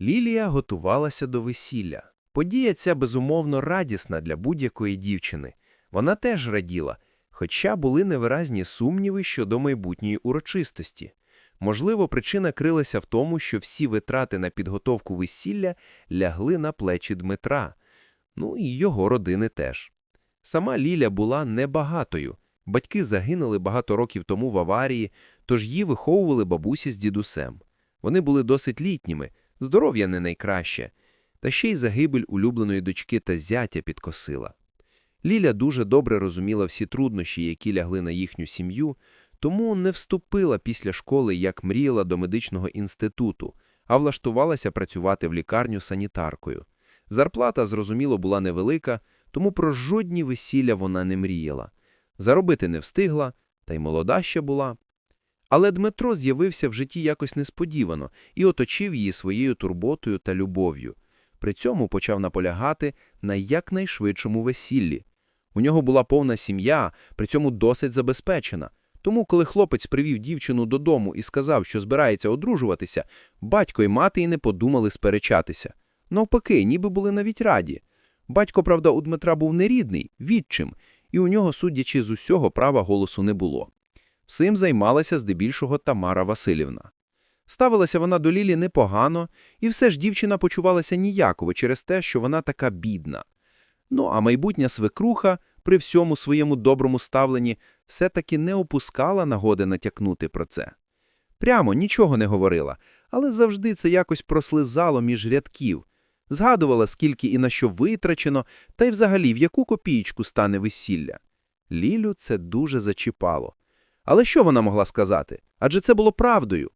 Лілія готувалася до весілля. Подія ця безумовно радісна для будь-якої дівчини. Вона теж раділа, хоча були невиразні сумніви щодо майбутньої урочистості. Можливо, причина крилася в тому, що всі витрати на підготовку весілля лягли на плечі Дмитра, ну і його родини теж. Сама Ліля була небагатою. Батьки загинули багато років тому в аварії, тож її виховували бабусі з дідусем. Вони були досить літніми, здоров'я не найкраще, та ще й загибель улюбленої дочки та зятя підкосила. Ліля дуже добре розуміла всі труднощі, які лягли на їхню сім'ю, тому не вступила після школи, як мріяла до медичного інституту, а влаштувалася працювати в лікарню санітаркою. Зарплата, зрозуміло, була невелика, тому про жодні весілля вона не мріяла. Заробити не встигла, та й молода ще була. Але Дмитро з'явився в житті якось несподівано і оточив її своєю турботою та любов'ю. При цьому почав наполягати на якнайшвидшому весіллі. У нього була повна сім'я, при цьому досить забезпечена. Тому, коли хлопець привів дівчину додому і сказав, що збирається одружуватися, батько і мати й не подумали сперечатися. Навпаки, ніби були навіть раді. Батько, правда, у Дмитра був нерідний, відчим, і у нього, судячи з усього, права голосу не було. Всім займалася здебільшого Тамара Васильівна. Ставилася вона до Лілі непогано, і все ж дівчина почувалася ніяково через те, що вона така бідна. Ну, а майбутня свекруха, при всьому своєму доброму ставленні, все-таки не опускала нагоди натякнути про це. Прямо нічого не говорила, але завжди це якось прослизало між рядків. Згадувала, скільки і на що витрачено, та й взагалі в яку копієчку стане весілля. Лілю це дуже зачіпало. Але що вона могла сказати? Адже це було правдою.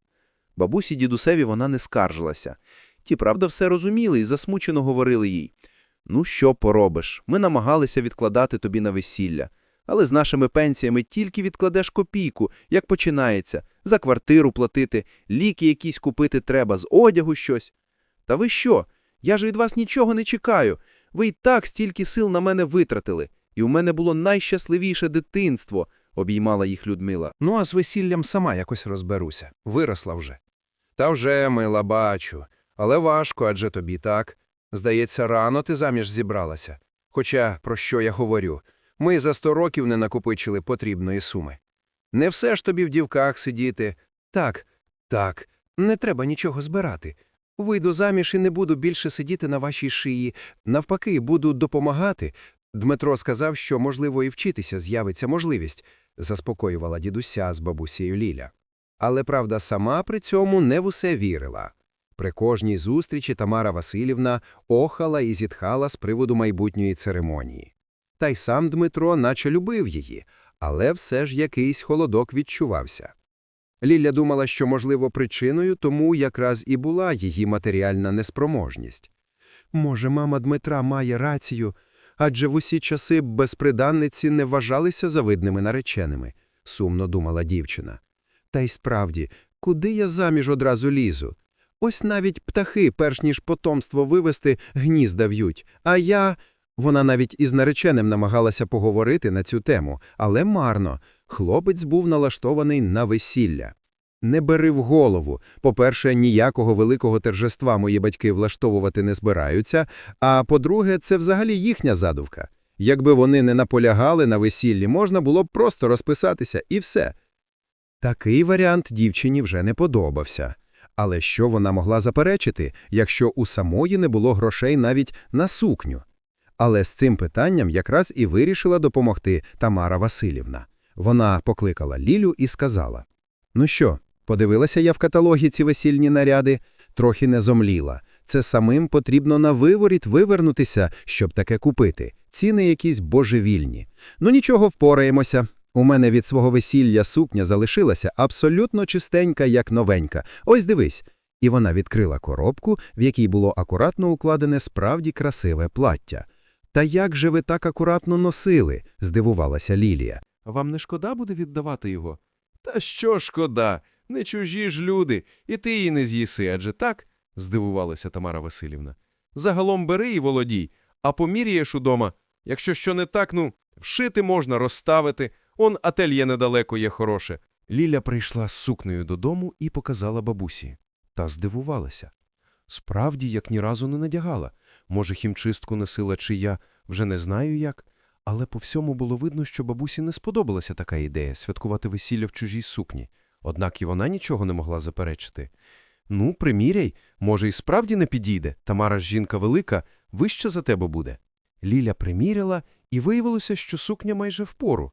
Бабусі дідусеві вона не скаржилася. Ті, правда, все розуміли і засмучено говорили їй. Ну, що поробиш? Ми намагалися відкладати тобі на весілля. Але з нашими пенсіями тільки відкладеш копійку, як починається, за квартиру платити, ліки якісь купити треба, з одягу щось. Та ви що? Я ж від вас нічого не чекаю. Ви й так стільки сил на мене витратили, і у мене було найщасливіше дитинство, обіймала їх Людмила. Ну, а з весіллям сама якось розберуся. Виросла вже. Та вже, мила, бачу. Але важко, адже тобі так. Здається, рано ти заміж зібралася. Хоча, про що я говорю, ми за сто років не накопичили потрібної суми. Не все ж тобі в дівках сидіти. Так, так, не треба нічого збирати. Вийду заміж і не буду більше сидіти на вашій шиї. Навпаки, буду допомагати. Дмитро сказав, що, можливо, і вчитися з'явиться можливість, заспокоювала дідуся з бабусею Ліля. Але правда сама при цьому не в усе вірила. При кожній зустрічі Тамара Васильівна охала і зітхала з приводу майбутньої церемонії. Та й сам Дмитро наче любив її, але все ж якийсь холодок відчувався. Ліля думала, що, можливо, причиною тому якраз і була її матеріальна неспроможність. Може, мама Дмитра має рацію, адже в усі часи безприданниці не вважалися завидними нареченими, сумно думала дівчина. Та й справді, куди я заміж одразу лізу? Ось навіть птахи, перш ніж потомство вивести, гнізда в'ють, а я. Вона навіть із нареченим намагалася поговорити на цю тему, але марно. Хлопець був налаштований на весілля. Не бери в голову. По-перше, ніякого великого торжества мої батьки влаштовувати не збираються, а по-друге, це взагалі їхня задумка. Якби вони не наполягали на весіллі, можна було б просто розписатися і все. Такий варіант дівчині вже не подобався. Але що вона могла заперечити, якщо у самої не було грошей навіть на сукню? Але з цим питанням якраз і вирішила допомогти Тамара Васильівна. Вона покликала Лілю і сказала: Ну що, подивилася я в каталогі ці весільні наряди, трохи не зомліла. Це самим потрібно на виворіт вивернутися, щоб таке купити. Ціни якісь божевільні. Ну нічого, впораємося. У мене від свого весілля сукня залишилася абсолютно чистенька, як новенька. Ось дивись. І вона відкрила коробку, в якій було акуратно укладене справді красиве плаття. Та як же ви так акуратно носили? здивувалася Лілія. Вам не шкода буде віддавати його? Та що шкода? Не чужі ж люди, і ти її не з'їси, адже так? здивувалася Тамара Васильівна. Загалом бери і володій, а поміряєш удома. Якщо що не так, ну, вшити можна, розставити. Он ательє недалеко є хороше. Ліля прийшла з сукнею додому і показала бабусі. Та здивувалася. Справді, як ні разу не надягала. Може, хімчистку носила чи я, вже не знаю як. Але по всьому було видно, що бабусі не сподобалася така ідея – святкувати весілля в чужій сукні. Однак і вона нічого не могла заперечити. Ну, приміряй, може, і справді не підійде. Тамара ж жінка велика, вища за тебе буде. Ліля приміряла, і виявилося, що сукня майже впору.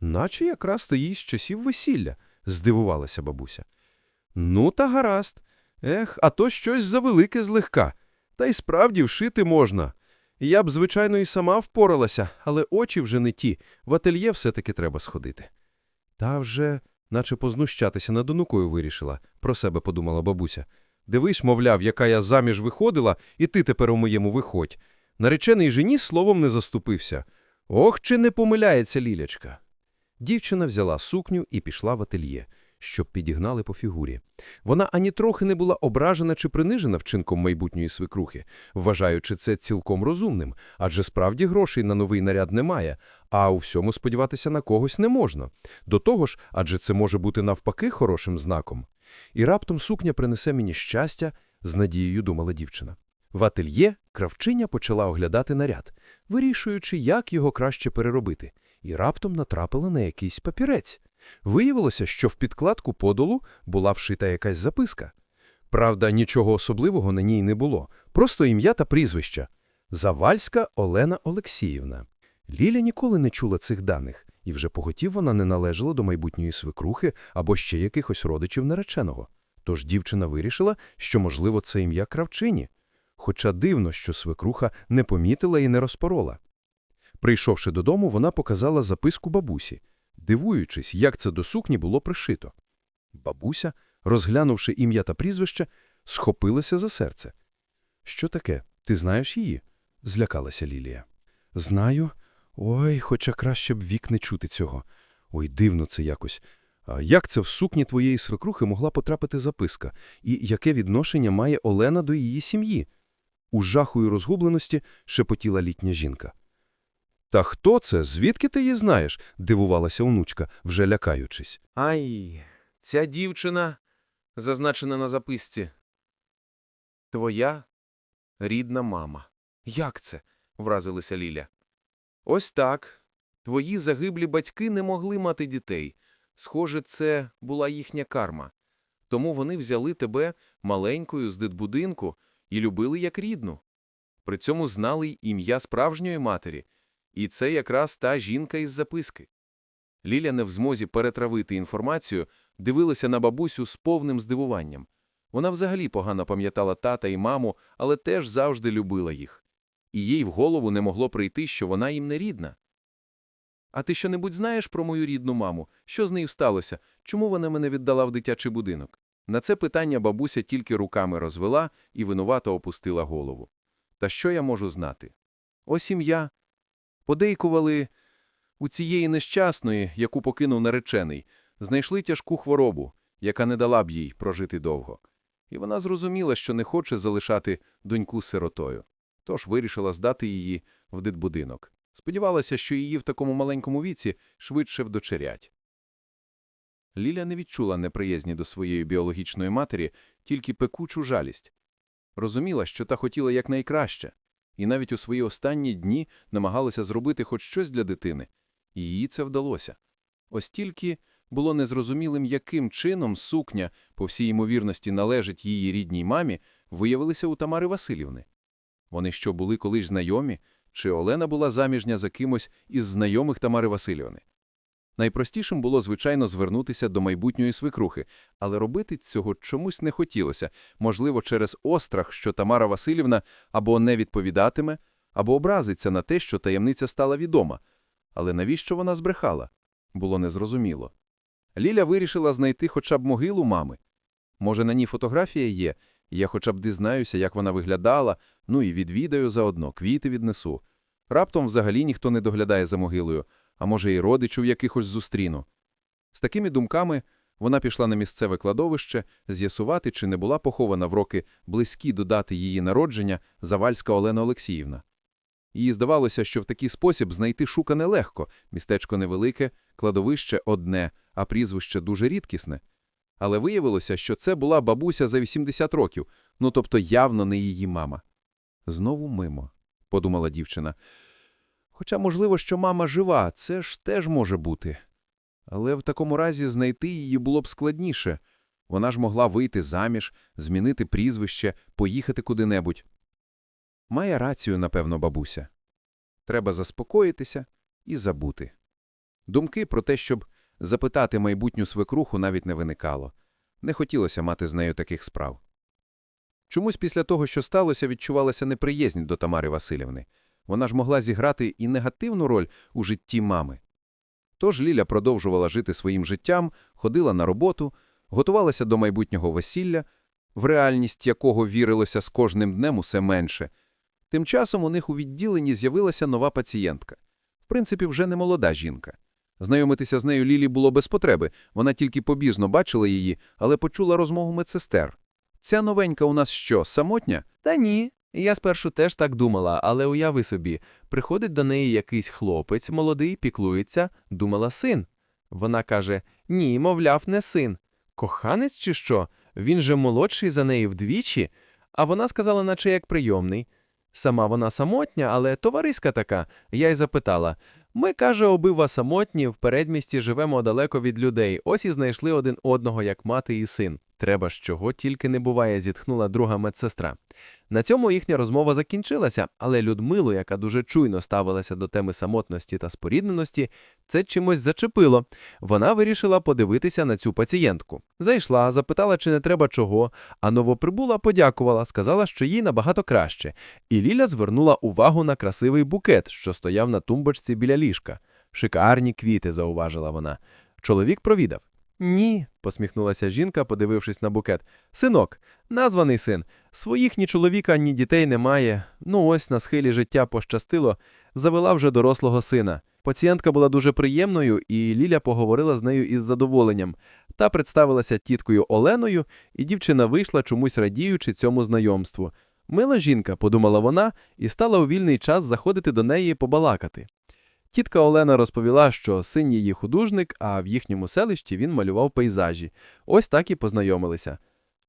Наче якраз стоїть з часів весілля, здивувалася бабуся. Ну, та гаразд. Ех, а то щось завелике злегка. Та й справді вшити можна. Я б, звичайно, і сама впоралася, але очі вже не ті, в ательє все-таки треба сходити. Та вже, наче познущатися над онукою вирішила, про себе подумала бабуся. Дивись, мовляв, яка я заміж виходила, і ти тепер у моєму виходь. Наречений жені словом не заступився. Ох, чи не помиляється Лілячка. Дівчина взяла сукню і пішла в ательє, щоб підігнали по фігурі. Вона ані трохи не була ображена чи принижена вчинком майбутньої свекрухи, вважаючи це цілком розумним, адже справді грошей на новий наряд немає, а у всьому сподіватися на когось не можна. До того ж, адже це може бути навпаки хорошим знаком. І раптом сукня принесе мені щастя, з надією думала дівчина. В ательє кравчиня почала оглядати наряд, вирішуючи, як його краще переробити, і раптом натрапила на якийсь папірець. Виявилося, що в підкладку подолу була вшита якась записка. Правда, нічого особливого на ній не було, просто ім'я та прізвище. Завальська Олена Олексіївна. Ліля ніколи не чула цих даних, і вже поготів вона не належала до майбутньої свекрухи або ще якихось родичів нареченого. Тож дівчина вирішила, що, можливо, це ім'я кравчині. Хоча дивно, що свекруха не помітила і не розпорола. Прийшовши додому, вона показала записку бабусі, дивуючись, як це до сукні було пришито. Бабуся, розглянувши ім'я та прізвище, схопилася за серце. «Що таке? Ти знаєш її?» – злякалася Лілія. «Знаю. Ой, хоча краще б вік не чути цього. Ой, дивно це якось. А як це в сукні твоєї свекрухи могла потрапити записка? І яке відношення має Олена до її сім'ї?» У жаху і розгубленості шепотіла літня жінка. «Та хто це? Звідки ти її знаєш?» – дивувалася онучка, вже лякаючись. Ай, ця дівчина, зазначена на записці. Твоя рідна мама. Як це? вразилася Ліля. Ось так. Твої загиблі батьки не могли мати дітей. Схоже, це була їхня карма. Тому вони взяли тебе маленькою з дитбудинку і любили як рідну. При цьому знали й ім'я справжньої матері, і це якраз та жінка із записки. Ліля не в змозі перетравити інформацію, дивилася на бабусю з повним здивуванням. Вона взагалі погано пам'ятала тата і маму, але теж завжди любила їх. І їй в голову не могло прийти, що вона їм не рідна. А ти що-небудь знаєш про мою рідну маму? Що з нею сталося? Чому вона мене віддала в дитячий будинок? На це питання бабуся тільки руками розвела і винувато опустила голову. Та що я можу знати? Ось ім'я. Подейкували у цієї нещасної, яку покинув наречений, знайшли тяжку хворобу, яка не дала б їй прожити довго. І вона зрозуміла, що не хоче залишати доньку сиротою. Тож вирішила здати її в дитбудинок. Сподівалася, що її в такому маленькому віці швидше вдочерять. Ліля не відчула неприязні до своєї біологічної матері, тільки пекучу жалість. Розуміла, що та хотіла якнайкраще, і навіть у свої останні дні намагалася зробити хоч щось для дитини, і їй це вдалося. Ось тільки було незрозумілим, яким чином сукня, по всій ймовірності, належить її рідній мамі, виявилися у Тамари Васильівни. Вони що були колись знайомі, чи Олена була заміжня за кимось із знайомих Тамари Васильівни. Найпростішим було, звичайно, звернутися до майбутньої свекрухи, але робити цього чомусь не хотілося, можливо, через острах, що Тамара Васильівна або не відповідатиме, або образиться на те, що таємниця стала відома. Але навіщо вона збрехала? Було незрозуміло. Ліля вирішила знайти хоча б могилу мами. Може, на ній фотографія є, я хоча б дізнаюся, як вона виглядала, ну і відвідаю заодно, квіти віднесу. Раптом взагалі ніхто не доглядає за могилою, а може, і родичів якихось зустріну. З такими думками вона пішла на місцеве кладовище з'ясувати, чи не була похована в роки близькі до дати її народження Завальська Олена Олексіївна. Їй здавалося, що в такий спосіб знайти шука нелегко, містечко невелике, кладовище одне, а прізвище дуже рідкісне. Але виявилося, що це була бабуся за 80 років, ну тобто явно не її мама. Знову мимо, подумала дівчина. Хоча, можливо, що мама жива, це ж теж може бути. Але в такому разі знайти її було б складніше. Вона ж могла вийти заміж, змінити прізвище, поїхати куди-небудь. Має рацію, напевно, бабуся. Треба заспокоїтися і забути. Думки про те, щоб запитати майбутню свекруху, навіть не виникало. Не хотілося мати з нею таких справ. Чомусь після того, що сталося, відчувалася неприязнь до Тамари Васильівни. Вона ж могла зіграти і негативну роль у житті мами. Тож Ліля продовжувала жити своїм життям, ходила на роботу, готувалася до майбутнього весілля, в реальність якого вірилося з кожним днем усе менше. Тим часом у них у відділенні з'явилася нова пацієнтка. В принципі, вже не молода жінка. Знайомитися з нею Лілі було без потреби, вона тільки побіжно бачила її, але почула розмову медсестер. «Ця новенька у нас що, самотня?» Та ні. Я спершу теж так думала, але уяви собі, приходить до неї якийсь хлопець, молодий, піклується, думала син. Вона каже: Ні, мовляв, не син. Коханець чи що? Він же молодший за неї вдвічі. А вона сказала, наче як прийомний. Сама вона самотня, але товариська така. Я й запитала. Ми, каже, обидва самотні, в передмісті живемо далеко від людей. Ось і знайшли один одного, як мати і син. Треба ж чого тільки не буває, зітхнула друга медсестра. На цьому їхня розмова закінчилася, але Людмилу, яка дуже чуйно ставилася до теми самотності та спорідненості, це чимось зачепило. Вона вирішила подивитися на цю пацієнтку. Зайшла, запитала, чи не треба чого, а новоприбула подякувала, сказала, що їй набагато краще. І Ліля звернула увагу на красивий букет, що стояв на тумбочці біля ліжка. Шикарні квіти, зауважила вона. Чоловік провідав. Ні, посміхнулася жінка, подивившись на букет. Синок, названий син. Своїх ні чоловіка, ні дітей немає. Ну ось на схилі життя пощастило, завела вже дорослого сина. Пацієнтка була дуже приємною, і Ліля поговорила з нею із задоволенням. Та представилася тіткою Оленою, і дівчина вийшла, чомусь радіючи цьому знайомству. Мила жінка, подумала вона, і стала у вільний час заходити до неї побалакати. Тітка Олена розповіла, що син її художник, а в їхньому селищі він малював пейзажі. Ось так і познайомилися.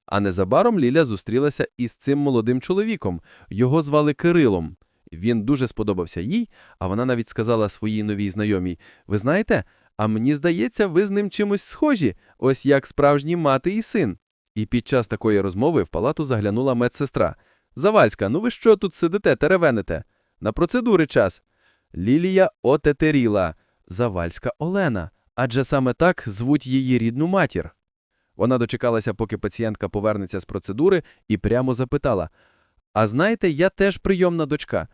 А незабаром Ліля зустрілася із цим молодим чоловіком. Його звали Кирилом. Він дуже сподобався їй, а вона навіть сказала своїй новій знайомій: Ви знаєте, а мені здається, ви з ним чимось схожі, ось як справжні мати і син. І під час такої розмови в палату заглянула медсестра. Завальська, ну ви що тут сидите, теревените? На процедури час. Лілія отетеріла, Завальська Олена, адже саме так звуть її рідну матір. Вона дочекалася, поки пацієнтка повернеться з процедури, і прямо запитала: А знаєте, я теж прийомна дочка.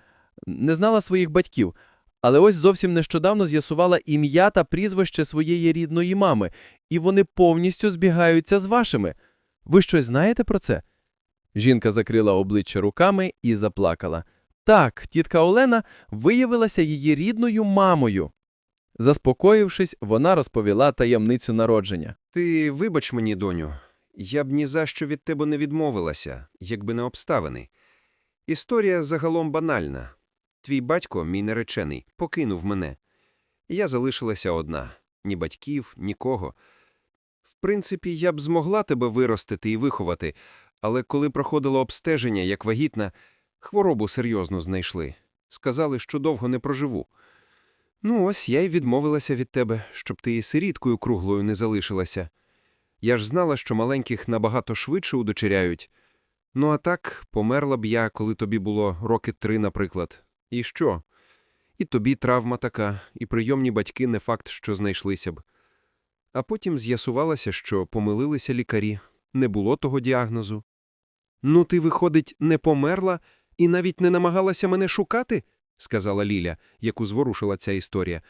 Не знала своїх батьків, але ось зовсім нещодавно з'ясувала ім'я та прізвище своєї рідної мами, і вони повністю збігаються з вашими. Ви щось знаєте про це? Жінка закрила обличчя руками і заплакала. Так, тітка Олена виявилася її рідною мамою. Заспокоївшись, вона розповіла таємницю народження. Ти вибач мені, доню, я б ні за що від тебе не відмовилася, якби не обставини. Історія загалом банальна. Твій батько, мій наречений, покинув мене. Я залишилася одна. Ні батьків, нікого. В принципі, я б змогла тебе виростити і виховати, але коли проходило обстеження, як вагітна, хворобу серйозно знайшли. Сказали, що довго не проживу. Ну, ось я й відмовилася від тебе, щоб ти і сиріткою круглою не залишилася. Я ж знала, що маленьких набагато швидше удочеряють. Ну, а так, померла б я, коли тобі було роки три, наприклад. І що? І тобі травма така, і прийомні батьки не факт, що знайшлися б. А потім з'ясувалося, що помилилися лікарі, не було того діагнозу. Ну, ти, виходить, не померла і навіть не намагалася мене шукати? сказала Ліля, яку зворушила ця історія.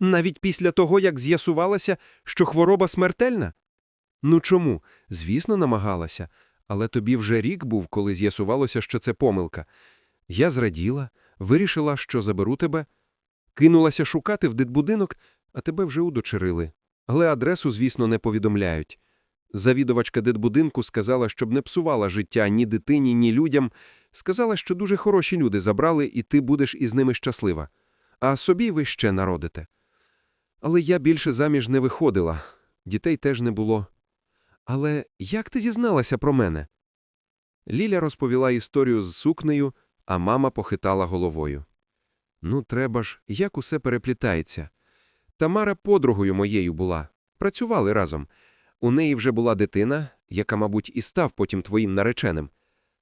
Навіть після того, як з'ясувалося, що хвороба смертельна? Ну чому? Звісно, намагалася, але тобі вже рік був, коли з'ясувалося, що це помилка. Я зраділа, вирішила, що заберу тебе, кинулася шукати в дитбудинок, а тебе вже удочерили. Але адресу, звісно, не повідомляють. Завідувачка дитбудинку сказала, щоб не псувала життя ні дитині, ні людям, Сказала, що дуже хороші люди забрали, і ти будеш із ними щаслива. А собі ви ще народите. Але я більше заміж не виходила, дітей теж не було. Але як ти дізналася про мене? Ліля розповіла історію з сукнею, а мама похитала головою. Ну, треба ж, як усе переплітається. Тамара подругою моєю була. Працювали разом. У неї вже була дитина, яка, мабуть, і став потім твоїм нареченим.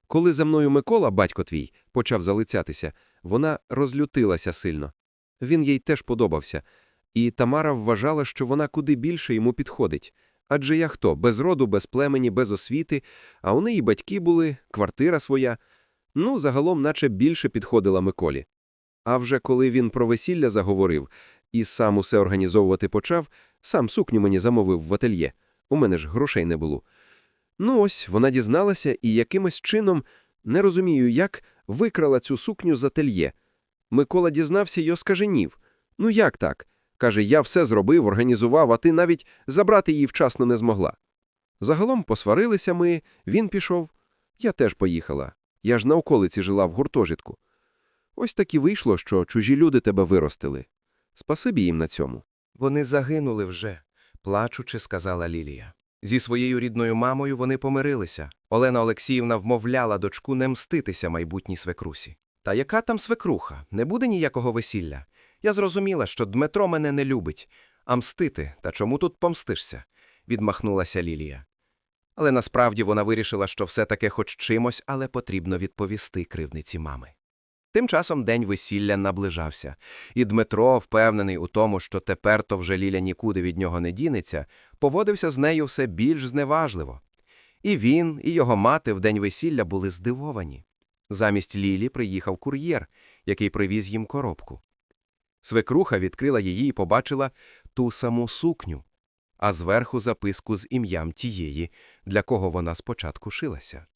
Коли за мною Микола, батько твій, почав залицятися, вона розлютилася сильно. Він їй теж подобався. І Тамара вважала, що вона куди більше йому підходить. Адже я хто? Без роду, без племені, без освіти, а у неї батьки були, квартира своя. Ну, загалом, наче більше підходила Миколі. А вже коли він про весілля заговорив і сам усе організовувати почав, сам сукню мені замовив в ательє. У мене ж грошей не було. Ну ось, вона дізналася і якимось чином, не розумію як, викрала цю сукню з ательє. Микола дізнався й оскаженів. Ну як так? Каже, я все зробив, організував, а ти навіть забрати її вчасно не змогла. Загалом посварилися ми, він пішов. Я теж поїхала. Я ж на околиці жила в гуртожитку. Ось так і вийшло, що чужі люди тебе виростили. Спасибі їм на цьому. Вони загинули вже, плачучи, сказала Лілія. Зі своєю рідною мамою вони помирилися. Олена Олексіївна вмовляла дочку не мститися майбутній свекрусі. Та яка там свекруха? Не буде ніякого весілля. Я зрозуміла, що Дмитро мене не любить. А мстити, та чому тут помстишся? відмахнулася Лілія. Але насправді вона вирішила, що все-таки хоч чимось, але потрібно відповісти кривниці мами. Тим часом день весілля наближався, і Дмитро, впевнений у тому, що тепер то вже Ліля нікуди від нього не дінеться, поводився з нею все більш зневажливо. І він, і його мати в день весілля були здивовані. Замість Лілі приїхав кур'єр, який привіз їм коробку. Свекруха відкрила її і побачила ту саму сукню, а зверху записку з ім'ям тієї, для кого вона спочатку шилася.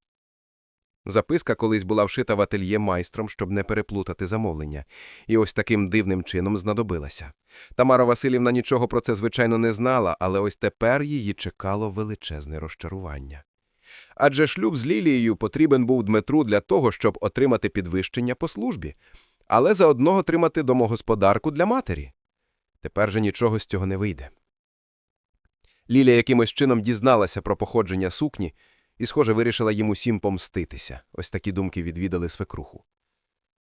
Записка колись була вшита в ательє майстром, щоб не переплутати замовлення, і ось таким дивним чином знадобилася. Тамара Васильівна нічого про це, звичайно, не знала, але ось тепер її чекало величезне розчарування. Адже шлюб з Лілією потрібен був Дмитру для того, щоб отримати підвищення по службі, але заодно отримати домогосподарку для матері. Тепер же нічого з цього не вийде. Лілія якимось чином дізналася про походження сукні і, схоже, вирішила їм усім помститися. Ось такі думки відвідали свекруху.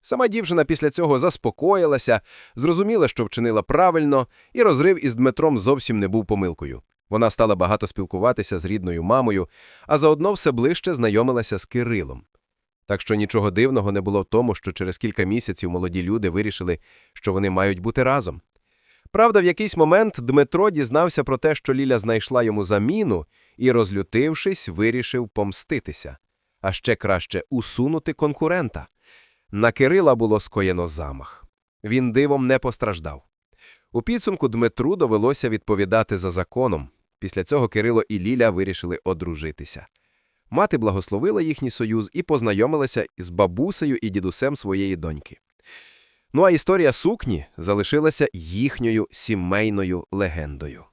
Сама дівчина після цього заспокоїлася, зрозуміла, що вчинила правильно, і розрив із Дмитром зовсім не був помилкою. Вона стала багато спілкуватися з рідною мамою, а заодно все ближче знайомилася з Кирилом. Так що нічого дивного не було в тому, що через кілька місяців молоді люди вирішили, що вони мають бути разом. Правда, в якийсь момент Дмитро дізнався про те, що Ліля знайшла йому заміну, і, розлютившись, вирішив помститися, а ще краще усунути конкурента. На Кирила було скоєно замах. Він дивом не постраждав. У підсумку Дмитру довелося відповідати за законом. Після цього Кирило і Ліля вирішили одружитися. Мати благословила їхній союз і познайомилася із бабусею і дідусем своєї доньки. Ну а історія сукні залишилася їхньою сімейною легендою.